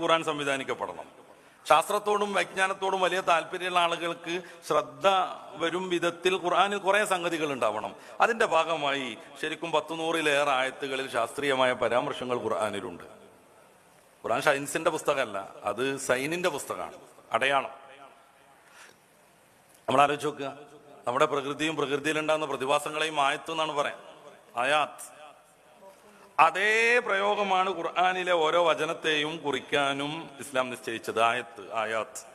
ഖുറാൻ സംവിധാനിക്കപ്പെടണം. ശാസ്ത്രത്തോടും വൈജ്ഞാനത്തോടും വലിയ താല്പര്യമുള്ള ആളുകൾക്ക് ശ്രദ്ധ വരും വിധത്തിൽ ഖുർആനിൽ കുറെ സംഗതികൾ ഉണ്ടാവണം. അതിന്റെ ഭാഗമായി ശരിക്കും പത്തു നൂറിലേറെ ആയത്തുകളിൽ ശാസ്ത്രീയമായ പരാമർശങ്ങൾ ഖുർആാനിലുണ്ട്. ഖുർആൻ സയൻസിന്റെ പുസ്തകമല്ല അത് സൈനിന്റെ പുസ്തകമാണ് അടയാളം. നമ്മൾ ആലോചിച്ച് നോക്കുക നമ്മുടെ പ്രകൃതിയും പ്രകൃതിയിലുണ്ടാകുന്ന പ്രതിഭാസങ്ങളെയും ആയത്ത് എന്നാണ് പറയാം ആയാത്ത്. അതേ പ്രയോഗമാണ് ഖുർആാനിലെ ഓരോ വചനത്തെയും കുറിക്കാനും ഇസ്ലാം നിശ്ചയിച്ചത് ആയത്ത് ആയാത്ത്.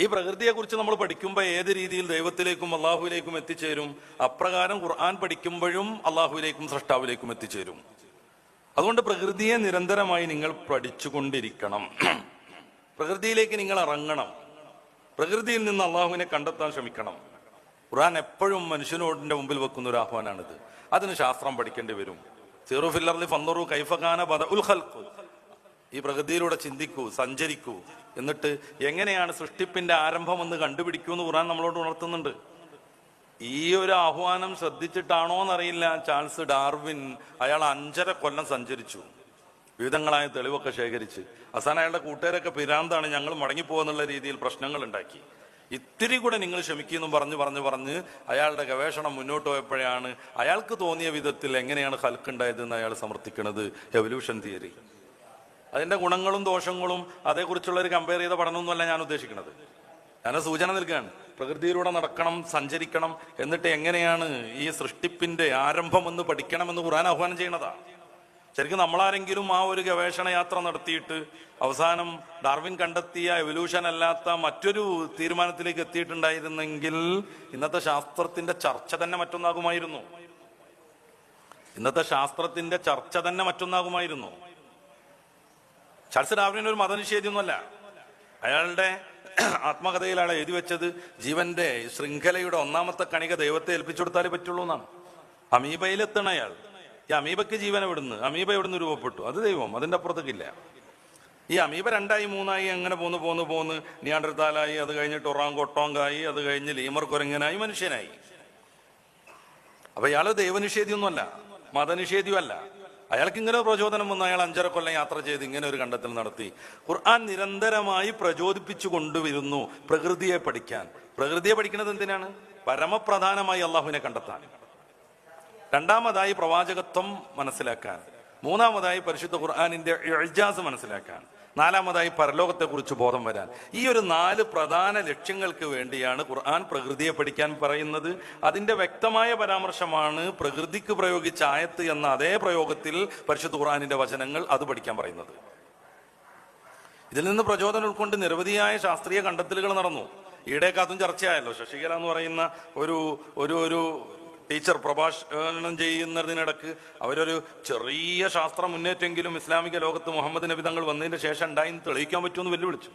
ഈ പ്രകൃതിയെ കുറിച്ച് നമ്മൾ പഠിക്കുമ്പോൾ ഏത് രീതിയിൽ ദൈവത്തിലേക്കും അള്ളാഹുവിലേക്കും എത്തിച്ചേരും? അപ്രകാരം ഖുർആൻ പഠിക്കുമ്പോഴും അള്ളാഹുവിലേക്കും സൃഷ്ടാവിലേക്കും എത്തിച്ചേരും. അതുകൊണ്ട് പ്രകൃതിയെ നിരന്തരമായി നിങ്ങൾ പഠിച്ചുകൊണ്ടിരിക്കണം. പ്രകൃതിയിലേക്ക് നിങ്ങൾ ഇറങ്ങണം. പ്രകൃതിയിൽ നിന്ന് അള്ളാഹുവിനെ കണ്ടെത്താൻ ശ്രമിക്കണം. ഖുർആൻ എപ്പോഴും മനുഷ്യനോടിന്റെ മുമ്പിൽ വെക്കുന്ന ഒരു ആഹ്വാനാണിത്. അതിന് ശാസ്ത്രം പഠിക്കേണ്ടി വരും. ഈ പ്രകൃതിയിലൂടെ ചിന്തിക്കൂ സഞ്ചരിക്കൂ. എന്നിട്ട് എങ്ങനെയാണ് സൃഷ്ടിപ്പിന്റെ ആരംഭം എന്ന് കണ്ടുപിടിക്കൂ എന്ന് ഖുർആൻ നമ്മളോട് ഉണർത്തുന്നുണ്ട്. ഈ ഒരു ആഹ്വാനം ശ്രദ്ധിച്ചിട്ടാണോ എന്നറിയില്ല. ചാൾസ് ഡാർവിൻ അയാൾ അഞ്ചര കൊല്ലം സഞ്ചരിച്ചു. വിവിധങ്ങളായ തെളിവൊക്കെ ശേഖരിച്ച്. അവസാനം അയാളുടെ കൂട്ടുകാരൊക്കെ പിരാന്താണ് ഞങ്ങൾ മടങ്ങിപ്പോകുന്നുള്ള രീതിയിൽ പ്രശ്നങ്ങൾ ഉണ്ടാക്കി. ഇത്തിരി കൂടെ നിങ്ങൾ ക്ഷമിക്കുന്നു പറഞ്ഞു പറഞ്ഞു പറഞ്ഞ് അയാളുടെ ഗവേഷണം മുന്നോട്ട് പോയപ്പോഴാണ് അയാൾക്ക് തോന്നിയ വിധത്തിൽ എങ്ങനെയാണ് ഹൽക്കുണ്ടായതെന്ന് അയാൾ സമർത്ഥിക്കുന്നത്. എവല്യൂഷൻ തിയറി അതിന്റെ ഗുണങ്ങളും ദോഷങ്ങളും അതേക്കുറിച്ചുള്ള ഒരു കമ്പയർ ചെയ്ത പഠനമൊന്നുമല്ല ഞാൻ ഉദ്ദേശിക്കുന്നത്. ഞാൻ സൂചന നൽകുകയാണ് പ്രകൃതിയിലൂടെ നടക്കണം സഞ്ചരിക്കണം എന്നിട്ട് എങ്ങനെയാണ് ഈ സൃഷ്ടിപ്പിന്റെ ആരംഭം എന്ന് പഠിക്കണമെന്ന് ഖുർആൻ ആഹ്വാനം ചെയ്യണതാ ശരിക്കും നമ്മളാരെങ്കിലും ആ ഒരു ഗവേഷണ യാത്ര നടത്തിയിട്ട് അവസാനം ഡാർവിൻ കണ്ടെത്തിയ എവല്യൂഷൻ അല്ലാത്ത മറ്റൊരു തീരുമാനത്തിലേക്ക് എത്തിയിട്ടുണ്ടായിരുന്നെങ്കിൽ ഇന്നത്തെ ശാസ്ത്രത്തിന്റെ ചർച്ച തന്നെ മറ്റൊന്നാകുമായിരുന്നു. ഇന്നത്തെ ശാസ്ത്രത്തിന്റെ ചർച്ച തന്നെ മറ്റൊന്നാകുമായിരുന്നു. ചാൾസ് ഡാർവിൻ ഒരു മതനിഷേധിയൊന്നുമല്ല. അയാളുടെ ആത്മകഥയിൽ അയാൾ എഴുതി വെച്ചത് ജീവന്റെ ശൃംഖലയുടെ ഒന്നാമത്തെ കണിക ദൈവത്തെ ഏൽപ്പിച്ചു കൊടുത്താലേ പറ്റുള്ളൂ എന്നാണ്. അമീബയിലെത്തണ അയാൾ. ഈ അമീബയ്ക്ക് ജീവൻ എവിടുന്ന്? അമീബ എവിടുന്ന് രൂപപ്പെട്ടു? അത് ദൈവം അതിന്റെ അപ്പുറത്തേക്കില്ല ഈ അമീബ രണ്ടായി മൂന്നായി അങ്ങനെ പോന്ന് പോന്ന് പോന്ന്? നിയാണ്ടർത്താലായി അത് കഴിഞ്ഞിട്ട് ടൊറാങ് കൊട്ടോങ്കായി അത് കഴിഞ്ഞ് ലീമർ കുരങ്ങനായി മനുഷ്യനായി. അപ്പൊ ഇയാൾ ദൈവനിഷേധിയൊന്നുമല്ല മതനിഷേധിയുമല്ല. അയാൾക്ക് ഇങ്ങനെ പ്രചോദനം വന്ന് അയാൾ അഞ്ചര കൊല്ലം യാത്ര ചെയ്ത് ഇങ്ങനെ ഒരു കണ്ടെത്തൽ നടത്തി. ഖുർആൻ നിരന്തരമായി പ്രചോദിപ്പിച്ചു കൊണ്ടുവരുന്നു പ്രകൃതിയെ പഠിക്കാൻ. പ്രകൃതിയെ പഠിക്കുന്നത് എന്തിനാണ്? പരമപ്രധാനമായി അള്ളാഹുവിനെ കണ്ടെത്താൻ. രണ്ടാമതായി പ്രവാചകത്വം മനസ്സിലാക്കാൻ. മൂന്നാമതായി പരിശുദ്ധ ഖുർആാനിന്റെ എഴുജാസ് മനസ്സിലാക്കാൻ. നാലാമതായി പരലോകത്തെക്കുറിച്ച് ബോധം വരാൻ. ഈ ഒരു നാല് പ്രധാന ലക്ഷ്യങ്ങൾക്ക് വേണ്ടിയാണ് ഖുർആൻ പ്രകൃതിയെ പഠിക്കാൻ പറയുന്നത്. അതിന്റെ വ്യക്തമായ പരാമർശമാണ് പ്രകൃതിക്ക് പ്രയോഗിച്ച ആയത്ത് എന്ന അതേ പ്രയോഗത്തിൽ പരിശുദ്ധ ഖുർആാനിന്റെ വചനങ്ങൾ അത് പഠിക്കാൻ പറയുന്നത്. ഇതിൽ നിന്ന് പ്രചോദനം ഉൾക്കൊണ്ട് നിരവധിയായ ശാസ്ത്രീയ കണ്ടെത്തലുകൾ നടന്നു. ഈയിടെയൊക്കെ അതും ചർച്ചയായല്ലോ. ശശികല എന്ന് പറയുന്ന ഒരു ഒരു ഒരു ടീച്ചർ പ്രഭാഷണം ചെയ്യുന്നതിനിടക്ക് അവരൊരു ചെറിയ ശാസ്ത്ര മുന്നേറ്റെങ്കിലും ഇസ്ലാമിക ലോകത്ത് മുഹമ്മദ് നബി തങ്ങൾ വന്നതിന് ശേഷം ഉണ്ടായി തെളിയിക്കാൻ പറ്റുമെന്ന് വെല്ലുവിളിച്ചു.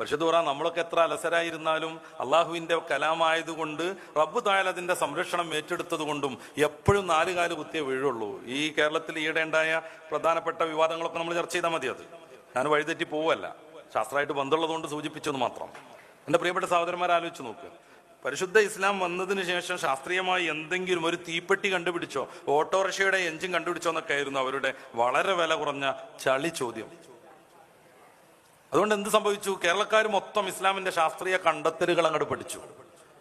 പരിശുദ്ധ ദൂറ നമ്മളൊക്കെ എത്ര അലസരായിരുന്നാലും അള്ളാഹുവിന്റെ കലാമായതുകൊണ്ട് റബ്ബ് തായാൽ അതിന്റെ സംരക്ഷണം ഏറ്റെടുത്തത് കൊണ്ടും എപ്പോഴും നാല് കാൽ കുത്തിയേ വീഴുള്ളൂ. ഈ കേരളത്തിൽ ഈയിടെ ഉണ്ടായ പ്രധാനപ്പെട്ട വിവാദങ്ങളൊക്കെ നമ്മൾ ചർച്ച ചെയ്താൽ മതി അത്. ഞാൻ വഴിതെറ്റി പോവല്ല. ശാസ്ത്രമായിട്ട് ബന്ധമുള്ളതുകൊണ്ട് സൂചിപ്പിച്ചത് മാത്രം. എന്റെ പ്രിയപ്പെട്ട സഹോദരന്മാർ ആലോചിച്ച് നോക്കുക പരിശുദ്ധ ഇസ്ലാം വന്നതിന് ശേഷം ശാസ്ത്രീയമായി എന്തെങ്കിലും ഒരു തീപ്പെട്ടി കണ്ടുപിടിച്ചോ ഓട്ടോറിക്ഷയുടെ എഞ്ചിൻ കണ്ടുപിടിച്ചോ എന്നൊക്കെ ആയിരുന്നു അവരുടെ വളരെ വില കുറഞ്ഞ ചളി ചോദ്യം. അതുകൊണ്ട് എന്ത് സംഭവിച്ചു? കേരളക്കാർ മൊത്തം ഇസ്ലാമിന്റെ ശാസ്ത്രീയ കണ്ടെത്തലുകൾ അങ്ങോട്ട് പഠിച്ചു.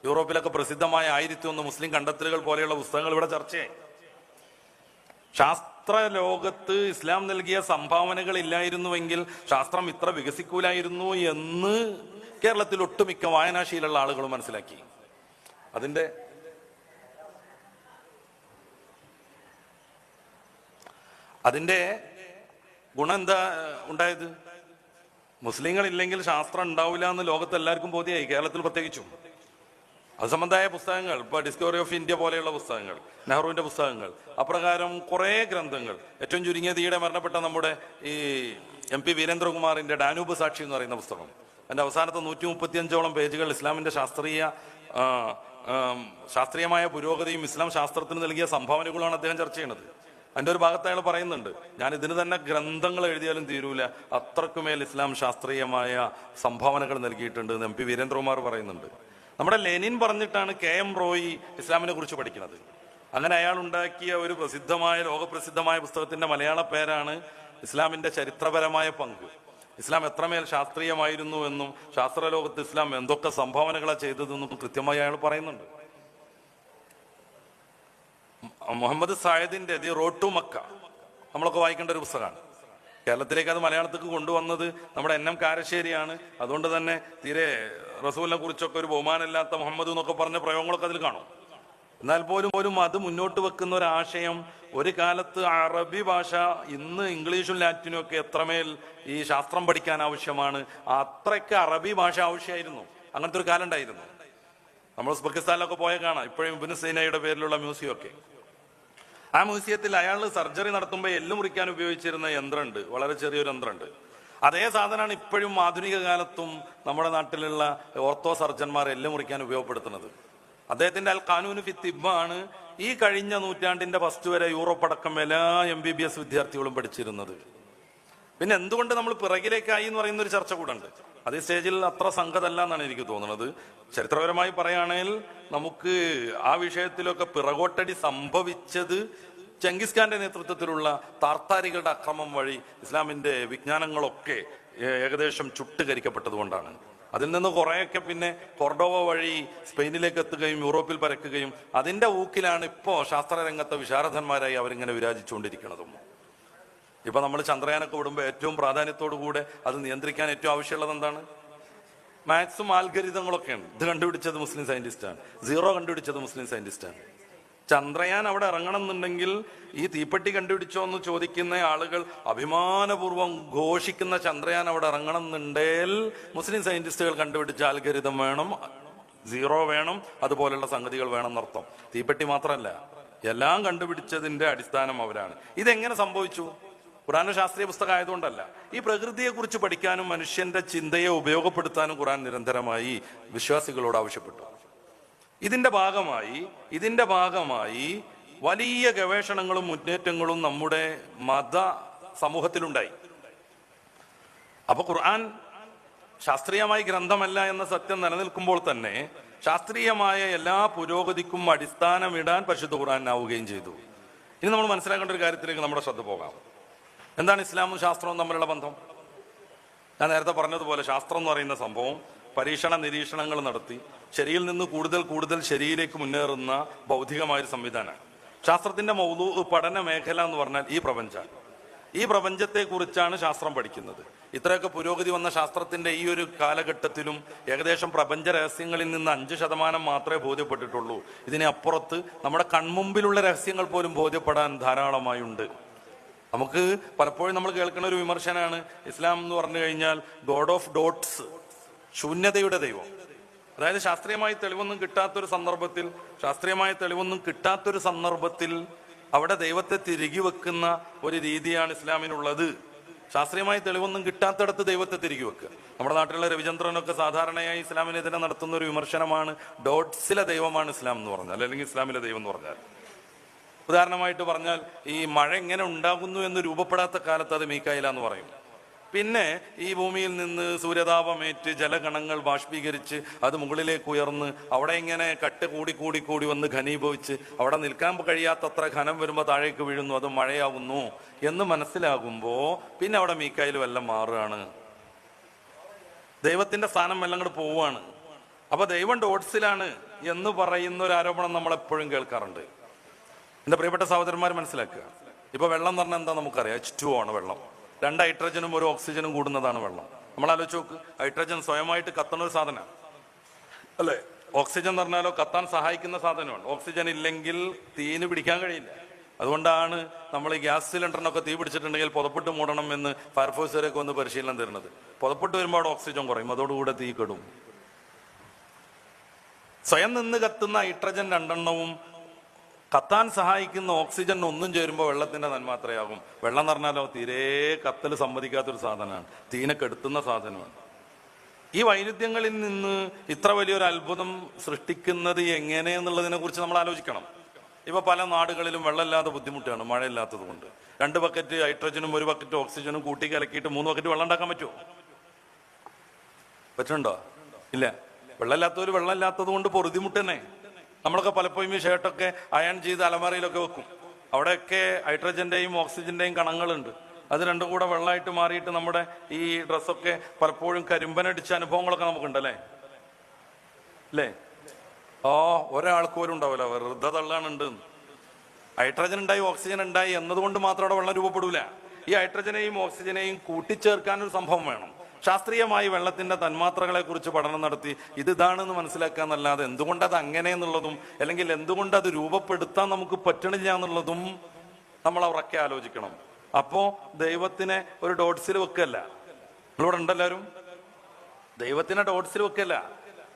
യൂറോപ്പിലൊക്കെ പ്രസിദ്ധമായ ആയിരത്തി ഒന്ന് മുസ്ലിം കണ്ടെത്തലുകൾ പോലെയുള്ള പുസ്തകങ്ങൾ ഇവിടെ ചർച്ചയായി. ശാസ്ത്ര ലോകത്ത് ഇസ്ലാം നൽകിയ സംഭാവനകൾ ഇല്ലായിരുന്നുവെങ്കിൽ ശാസ്ത്രം ഇത്ര വികസിക്കൂലായിരുന്നു എന്ന് കേരളത്തിൽ ഒട്ടുമിക്ക വായനാശീലുള്ള ആളുകൾ മനസ്സിലാക്കി. അതിന്റെ അതിന്റെ ഗുണം എന്താ ഉണ്ടായത്? മുസ്ലിങ്ങൾ ഇല്ലെങ്കിൽ ശാസ്ത്രം ഉണ്ടാവില്ല എന്ന് ലോകത്ത് എല്ലാവർക്കും ബോധ്യമായി കേരളത്തിൽ പ്രത്യേകിച്ചും. അത് സംബന്ധമായ പുസ്തകങ്ങൾ ഇപ്പൊ ഡിസ്കവറി ഓഫ് ഇന്ത്യ പോലെയുള്ള പുസ്തകങ്ങൾ നെഹ്റുവിന്റെ പുസ്തകങ്ങൾ. അപ്രകാരം കുറേ ഗ്രന്ഥങ്ങൾ. ഏറ്റവും ചുരുങ്ങിയത് ഈയിടെ മരണപ്പെട്ട നമ്മുടെ ഈ എം പി വീരേന്ദ്രകുമാറിന്റെ ഡാനൂബ് സാക്ഷി എന്ന് പറയുന്ന പുസ്തകം. അതിന്റെ അവസാനത്തെ നൂറ്റി മുപ്പത്തിയഞ്ചോളം പേജുകൾ ഇസ്ലാമിന്റെ ശാസ്ത്രീയ ശാസ്ത്രീയമായ പുരോഗതിയും ഇസ്ലാം ശാസ്ത്രത്തിന് നൽകിയ സംഭാവനകളുമാണ് അദ്ദേഹം ചർച്ച ചെയ്യുന്നത്. അതിന്റെ ഒരു ഭാഗത്ത് അയാൾ പറയുന്നുണ്ട് ഞാൻ ഇതിന് തന്നെ ഗ്രന്ഥങ്ങൾ എഴുതിയാലും തീരൂല. അത്രക്കുമേൽ ഇസ്ലാം ശാസ്ത്രീയമായ സംഭാവനകൾ നൽകിയിട്ടുണ്ട് എന്ന് എം പി വീരേന്ദ്രകുമാർ പറയുന്നുണ്ട്. നമ്മുടെ ലെനിൻ പറഞ്ഞിട്ടാണ് കെ എം റോയി ഇസ്ലാമിനെ കുറിച്ച് പഠിക്കുന്നത്. അങ്ങനെ അയാൾ ഉണ്ടാക്കിയ ഒരു പ്രസിദ്ധമായ ലോകപ്രസിദ്ധമായ പുസ്തകത്തിന്റെ മലയാള പേരാണ് ഇസ്ലാമിന്റെ ചരിത്രപരമായ പങ്ക്. ഇസ്ലാം എത്രമേൽ ശാസ്ത്രീയമായിരുന്നു എന്നും ശാസ്ത്രലോകത്ത് ഇസ്ലാം എന്തൊക്കെ സംഭാവനകളാണ് ചെയ്തതെന്നും കൃത്യമായി അയാൾ പറയുന്നുണ്ട്. മുഹമ്മദ് സായദിന്റെ ദി റോഡ് ടു മക്ക നമ്മളൊക്കെ വായിക്കേണ്ട ഒരു പുസ്തകമാണ്. കേരളത്തിലേക്ക് അത് മലയാളത്തിലേക്ക് കൊണ്ടുവന്നത് നമ്മുടെ എൻ എം കാരശ്ശേരിയാണ്. അതുകൊണ്ട് തന്നെ തീരെ റസൂലിനെ കുറിച്ചൊക്കെ ഒരു ബഹുമാനമില്ലാത്ത മുഹമ്മദ് എന്നൊക്കെ പറഞ്ഞ പ്രയോഗങ്ങളൊക്കെ അതിൽ കാണും. എന്നാൽ പോലും പോലും അത് മുന്നോട്ട് വെക്കുന്ന ഒരു ആശയം ഒരു കാലത്ത് അറബി ഭാഷ ഇന്ന് ഇംഗ്ലീഷും ലാറ്റിനും ഒക്കെ എത്രമേൽ ഈ ശാസ്ത്രം പഠിക്കാൻ ആവശ്യമാണ് അത്രയ്ക്ക് അറബി ഭാഷ ആവശ്യമായിരുന്നു. അങ്ങനത്തെ ഒരു കാലം ഉണ്ടായിരുന്നു. നമ്മൾ ഉസ്ബെക്കിസ്ഥാനിലൊക്കെ പോയ കാണാം. ഇപ്പോഴും ഇബിന് സൈനയുടെ പേരിലുള്ള മ്യൂസിയം ഒക്കെ. ആ മ്യൂസിയത്തിൽ അയാൾ സർജറി നടത്തുമ്പോൾ എല്ലു മുറിക്കാൻ ഉപയോഗിച്ചിരുന്ന യന്ത്രമുണ്ട് വളരെ ചെറിയൊരു യന്ത്രമുണ്ട് അതേ സാധനമാണ് ഇപ്പോഴും ആധുനിക കാലത്തും നമ്മുടെ നാട്ടിലുള്ള ഓർത്തോ സർജന്മാർ എല്ലു മുറിക്കാൻ ഉപയോഗപ്പെടുത്തുന്നത്. അദ്ദേഹത്തിന്റെ അൽ കാനൂന് ഫിത്തിബാണ് ഈ കഴിഞ്ഞ നൂറ്റാണ്ടിന്റെ ഫസ്റ്റ് വരെ യൂറോപ്പ് അടക്കം എല്ലാ എം ബി ബി എസ് വിദ്യാർത്ഥികളും പഠിച്ചിരുന്നത്. പിന്നെ എന്തുകൊണ്ട് നമ്മൾ പിറകിലേക്കായി എന്ന് പറയുന്ന ഒരു ചർച്ച കൂടെ ഉണ്ട്. അത് സ്റ്റേജിൽ അത്ര സംഗതല്ല എന്നാണ് എനിക്ക് തോന്നുന്നത്. ചരിത്രപരമായി പറയുകയാണെങ്കിൽ നമുക്ക് ആ വിഷയത്തിലൊക്കെ പിറകോട്ടടി സംഭവിച്ചത് ചെങ്കിസ് ഖാന്റെ നേതൃത്വത്തിലുള്ള താർത്താരികളുടെ അക്രമം വഴി ഇസ്ലാമിന്റെ വിജ്ഞാനങ്ങളൊക്കെ ഏകദേശം ചുട്ടുകരിക്കപ്പെട്ടതുകൊണ്ടാണ്. അതിൽ നിന്ന് കുറേയൊക്കെ പിന്നെ കൊർഡോവ വഴി സ്പെയിനിലേക്ക് എത്തുകയും യൂറോപ്പിൽ പരക്കുകയും അതിന്റെ ഊക്കിലാണ് ഇപ്പോ ശാസ്ത്രരംഗത്തെ വിശാരദന്മാരായി അവരിങ്ങനെ വിരാജിച്ചുകൊണ്ടിരിക്കുന്നതും ഇപ്പൊ നമ്മൾ ചന്ദ്രയാനൊക്കെ വിടുമ്പോൾ ഏറ്റവും പ്രാധാന്യത്തോടു കൂടെ അത് നിയന്ത്രിക്കാൻ ഏറ്റവും ആവശ്യമുള്ളത് എന്താണ്? മാത്സും ആൽഗരിതങ്ങളൊക്കെയാണ് ഇത് കണ്ടുപിടിച്ചത് മുസ്ലിം സയന്റിസ്റ്റാണ്. സീറോ കണ്ടുപിടിച്ചത് മുസ്ലിം സയന്റിസ്റ്റാണ്. ചന്ദ്രയാൻ അവിടെ ഇറങ്ങണം എന്നുണ്ടെങ്കിൽ ഈ തീപ്പെട്ടി കണ്ടുപിടിച്ചോ എന്ന് ചോദിക്കുന്ന ആളുകൾ അഭിമാനപൂർവം ഘോഷിക്കുന്ന ചന്ദ്രയാൻ അവിടെ ഇറങ്ങണം എന്നുണ്ടേൽ മുസ്ലിം സയന്റിസ്റ്റുകൾ കണ്ടുപിടിച്ച ആൽഗരിതം വേണം സീറോ വേണം അതുപോലെയുള്ള സംഗതികൾ വേണം എന്നർത്ഥം. തീപ്പെട്ടി മാത്രമല്ല എല്ലാം കണ്ടുപിടിച്ചതിന്റെ അടിസ്ഥാനം അവരാണ്. ഇതെങ്ങനെ സംഭവിച്ചു? ഖുറാന്റെ ശാസ്ത്രീയ പുസ്തകം ആയതുകൊണ്ടല്ല ഈ പ്രകൃതിയെക്കുറിച്ച് പഠിക്കാനും മനുഷ്യന്റെ ചിന്തയെ ഉപയോഗപ്പെടുത്താനും ഖുറാൻ നിരന്തരമായി വിശ്വാസികളോട് ആവശ്യപ്പെട്ടു. ഇതിന്റെ ഭാഗമായി ഇതിന്റെ ഭാഗമായി വലിയ ഗവേഷണങ്ങളും മുന്നേറ്റങ്ങളും നമ്മുടെ മത സമൂഹത്തിലുണ്ടായി. അപ്പൊ ഖുർആൻ ശാസ്ത്രീയമായി ഗ്രന്ഥമല്ല എന്ന സത്യം നിലനിൽക്കുമ്പോൾ തന്നെ ശാസ്ത്രീയമായ എല്ലാ പുരോഗതിക്കും അടിസ്ഥാനമിടാൻ പരിശുദ്ധ ഖുർആനാവുകയും ചെയ്തു. ഇനി നമ്മൾ മനസ്സിലാക്കേണ്ട ഒരു കാര്യത്തിലേക്ക് നമ്മുടെ ശ്രദ്ധ പോകാം. എന്താണ് ഇസ്ലാമും ശാസ്ത്രവും തമ്മിലുള്ള ബന്ധം? ഞാൻ നേരത്തെ പറഞ്ഞതുപോലെ ശാസ്ത്രം എന്ന് പറയുന്ന സംഭവം പരീക്ഷണ നിരീക്ഷണങ്ങൾ നടത്തി ശരിയിൽ നിന്ന് കൂടുതൽ കൂടുതൽ ശരിയിലേക്ക് മുന്നേറുന്ന ഭൗതികമായ ഒരു സംവിധാനമാണ്. ശാസ്ത്രത്തിന്റെ മൗലൂ പഠന മേഖല എന്ന് പറഞ്ഞാൽ ഈ പ്രപഞ്ചമാണ് ഈ പ്രപഞ്ചത്തെ കുറിച്ചാണ് ശാസ്ത്രം പഠിക്കുന്നത്. ഇത്രയൊക്കെ പുരോഗതി വന്ന ശാസ്ത്രത്തിന്റെ ഈ ഒരു കാലഘട്ടത്തിലും ഏകദേശം പ്രപഞ്ച രഹസ്യങ്ങളിൽ നിന്ന് അഞ്ച് ശതമാനം മാത്രമേ ബോധ്യപ്പെട്ടിട്ടുള്ളൂ. ഇതിനെ അപ്പുറത്ത് നമ്മുടെ കൺമുമ്പിലുള്ള രഹസ്യങ്ങൾ പോലും ബോധ്യപ്പെടാൻ ധാരാളമായുണ്ട്. നമുക്ക് പലപ്പോഴും നമ്മൾ കേൾക്കുന്ന ഒരു വിമർശനമാണ് ഇസ്ലാം എന്ന് പറഞ്ഞു കഴിഞ്ഞാൽ ഗോഡ് ഓഫ് ഡോട്ട്സ് ശൂന്യതയുടെ ദൈവം. അതായത് ശാസ്ത്രീയമായി തെളിവൊന്നും കിട്ടാത്തൊരു സന്ദർഭത്തിൽ ശാസ്ത്രീയമായ തെളിവൊന്നും കിട്ടാത്തൊരു സന്ദർഭത്തിൽ അവിടെ ദൈവത്തെ തിരികെ വെക്കുന്ന ഒരു രീതിയാണ് ഇസ്ലാമിനുള്ളത്. ശാസ്ത്രീയമായ തെളിവൊന്നും കിട്ടാത്തടത്ത് ദൈവത്തെ തിരികെ വെക്കുക. നമ്മുടെ നാട്ടിലുള്ള രവിചന്ദ്രനൊക്കെ സാധാരണയായി ഇസ്ലാമിനെതിരെ നടത്തുന്ന ഒരു വിമർശനമാണ് ഡോട്ട്സിലെ ദൈവമാണ് ഇസ്ലാം എന്ന് പറഞ്ഞാൽ അല്ലെങ്കിൽ ഇസ്ലാമിലെ ദൈവം എന്ന് പറഞ്ഞാൽ. ഉദാഹരണമായിട്ട് പറഞ്ഞാൽ ഈ മഴ എങ്ങനെ ഉണ്ടാകുന്നു എന്ന് രൂപപ്പെടാത്ത കാലത്ത് അത് മീക്കായില എന്ന് പറയും. പിന്നെ ഈ ഭൂമിയിൽ നിന്ന് സൂര്യതാപമേറ്റ് ജലഗണങ്ങൾ ബാഷ്പീകരിച്ച് അത് മുകളിലേക്ക് ഉയർന്ന് അവിടെ ഇങ്ങനെ കട്ട് കൂടി കൂടി കൂടി വന്ന് ഘനീഭവിച്ച് അവിടെ നിൽക്കാൻ കഴിയാത്തത്ര ഘനം വരുമ്പോൾ താഴേക്ക് വീഴുന്നു അത് മഴയാകുന്നു എന്ന് മനസ്സിലാകുമ്പോൾ പിന്നെ അവിടെ മീക്കായിൽ വല്ലം മാറുകയാണ്. ദൈവത്തിന്റെ സ്ഥാനം എല്ലാം കൂടെ പോവുകയാണ്. അപ്പൊ ദൈവം ഡോട്ട്സിലാണ് എന്ന് പറയുന്ന ഒരു ആരോപണം നമ്മൾ എപ്പോഴും കേൾക്കാറുണ്ട്. എന്റെ പ്രിയപ്പെട്ട സഹോദരന്മാർ മനസ്സിലാക്കുക. ഇപ്പൊ വെള്ളം എന്ന് പറഞ്ഞാൽ എന്താ നമുക്കറിയാം? എച്ച് ടു ആണ് വെള്ളം. രണ്ട് ഹൈഡ്രജനും ഒരു ഓക്സിജനും കൂടുന്നതാണ് വെള്ളം. നമ്മൾ ആലോചിച്ച് നോക്ക്. ഹൈഡ്രജൻ സ്വയമായിട്ട് കത്തുന്ന ഒരു സാധനമാണ്. അല്ലേ? ഓക്സിജൻ എന്ന് പറഞ്ഞാലോ കത്താൻ സഹായിക്കുന്ന സാധനമാണ്. ഓക്സിജൻ ഇല്ലെങ്കിൽ തീന് പിടിക്കാൻ കഴിയില്ല. അതുകൊണ്ടാണ് നമ്മൾ ഈ ഗ്യാസ് സിലിണ്ടറിനൊക്കെ തീ പിടിച്ചിട്ടുണ്ടെങ്കിൽ പുതപ്പിട്ട് മൂടണം എന്ന് ഫയർഫോഴ്സുകാരൊക്കെ വന്ന് പരിശീലനം തരുന്നത്. പുതപ്പിട്ട് വരുമ്പോൾ അവിടെ ഓക്സിജൻ കുറയും. അതോടുകൂടെ തീ കെടും. സ്വയം നിന്ന് കത്തുന്ന ഹൈഡ്രജൻ രണ്ടെണ്ണവും കത്താൻ സഹായിക്കുന്ന ഓക്സിജൻ ഒന്നും ചേരുമ്പോൾ വെള്ളത്തിന്റെ നന്മാത്രയാകും വെള്ളം എന്ന് പറഞ്ഞാലോ തീരെ കത്തൽ സമ്മതിക്കാത്തൊരു സാധനമാണ്. തീനെ കെടുത്തുന്ന സാധനമാണ്. ഈ വൈരുദ്ധ്യങ്ങളിൽ നിന്ന് ഇത്ര വലിയൊരു അത്ഭുതം സൃഷ്ടിക്കുന്നത് എങ്ങനെ എന്നുള്ളതിനെ കുറിച്ച് നമ്മൾ ആലോചിക്കണം. ഇപ്പൊ പല നാടുകളിലും വെള്ളമില്ലാത്ത ബുദ്ധിമുട്ടാണ് മഴയില്ലാത്തത് കൊണ്ട്. രണ്ട് ബക്കറ്റ് ഹൈഡ്രജനും ഒരു ബക്കറ്റ് ഓക്സിജനും കൂട്ടി കലക്കിയിട്ട് മൂന്ന് ബക്കറ്റ് വെള്ളം ഉണ്ടാക്കാൻ പറ്റുമോ പറ്റുന്നുണ്ടോ? ഇല്ല. വെള്ളമില്ലാത്തവർ വെള്ളമില്ലാത്തത് കൊണ്ട് പൊറുതിമുട്ട് തന്നെ നമ്മളൊക്കെ പലപ്പോഴും ഈ ഷർട്ടൊക്കെ അയൺ ചെയ്ത് അലമാരയിലൊക്കെ വെക്കും. അവിടെയൊക്കെ ഹൈഡ്രജന്റെയും ഓക്സിജന്റെയും കണങ്ങളുണ്ട്. അത് രണ്ടും കൂടെ വെള്ളമായിട്ട് മാറിയിട്ട് നമ്മുടെ ഈ ഡ്രസ്സൊക്കെ പലപ്പോഴും കരിമ്പനടിച്ച അനുഭവങ്ങളൊക്കെ നമുക്കുണ്ടല്ലേ? അല്ലേ ഓ ഒരാൾക്ക് പോലും ഉണ്ടാവില്ല. വെറുതെ തള്ളാനുണ്ട് ഹൈഡ്രജൻ ഉണ്ടായി ഓക്സിജൻ ഉണ്ടായി എന്നതുകൊണ്ട് മാത്രം അവിടെ വെള്ളം രൂപപ്പെടില്ല ഈ ഹൈഡ്രജനെയും ഓക്സിജനെയും കൂട്ടിച്ചേർക്കാൻ ഒരു സംഭവം വേണം. ശാസ്ത്രീയമായി വെള്ളത്തിന്റെ തന്മാത്രകളെ കുറിച്ച് പഠനം നടത്തി ഇത് ഇതാണെന്ന് മനസ്സിലാക്കാന്നല്ലാതെ എന്തുകൊണ്ട് അത് അങ്ങനെ എന്നുള്ളതും അല്ലെങ്കിൽ എന്തുകൊണ്ട് അത് രൂപപ്പെടുത്താൻ നമുക്ക് പറ്റണില്ല എന്നുള്ളതും നമ്മൾ അവരൊക്കെ ആലോചിക്കണം. അപ്പോ ദൈവത്തിനെ ഒരു ഡോട്ട്സിൽ വെക്കല്ല. നിങ്ങളിവിടെ ഉണ്ടെല്ലാരും? ദൈവത്തിനെ ഡോട്ട്സിൽ വെക്കല്ല.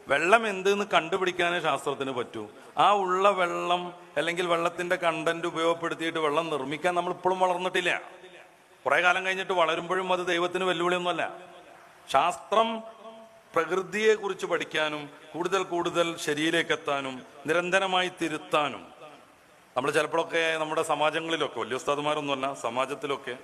വെള്ളം എന്തെന്ന് കണ്ടുപിടിക്കാനേ ശാസ്ത്രത്തിന് പറ്റൂ. ആ ഉള്ള വെള്ളം അല്ലെങ്കിൽ വെള്ളത്തിന്റെ കണ്ടന്റ് ഉപയോഗപ്പെടുത്തിയിട്ട് വെള്ളം നിർമ്മിക്കാൻ നമ്മൾ ഇപ്പോഴും വളർന്നിട്ടില്ല. കുറെ കാലം കഴിഞ്ഞിട്ട് വളരുമ്പോഴും അത് ദൈവത്തിന് വെല്ലുവിളിയൊന്നുമല്ല. ശാസ്ത്രം പ്രകൃതിയെ കുറിച്ച് പഠിക്കാനും കൂടുതൽ കൂടുതൽ ശരിയിലേക്ക് എത്താനും നിരന്തരമായി തിരുത്താനും. നമ്മൾ ചിലപ്പോഴൊക്കെ നമ്മുടെ സമാജങ്ങളിലൊക്കെ വലിയ ഉസ്താദുമാരൊന്നുമല്ല സമാജത്തിലൊക്കെ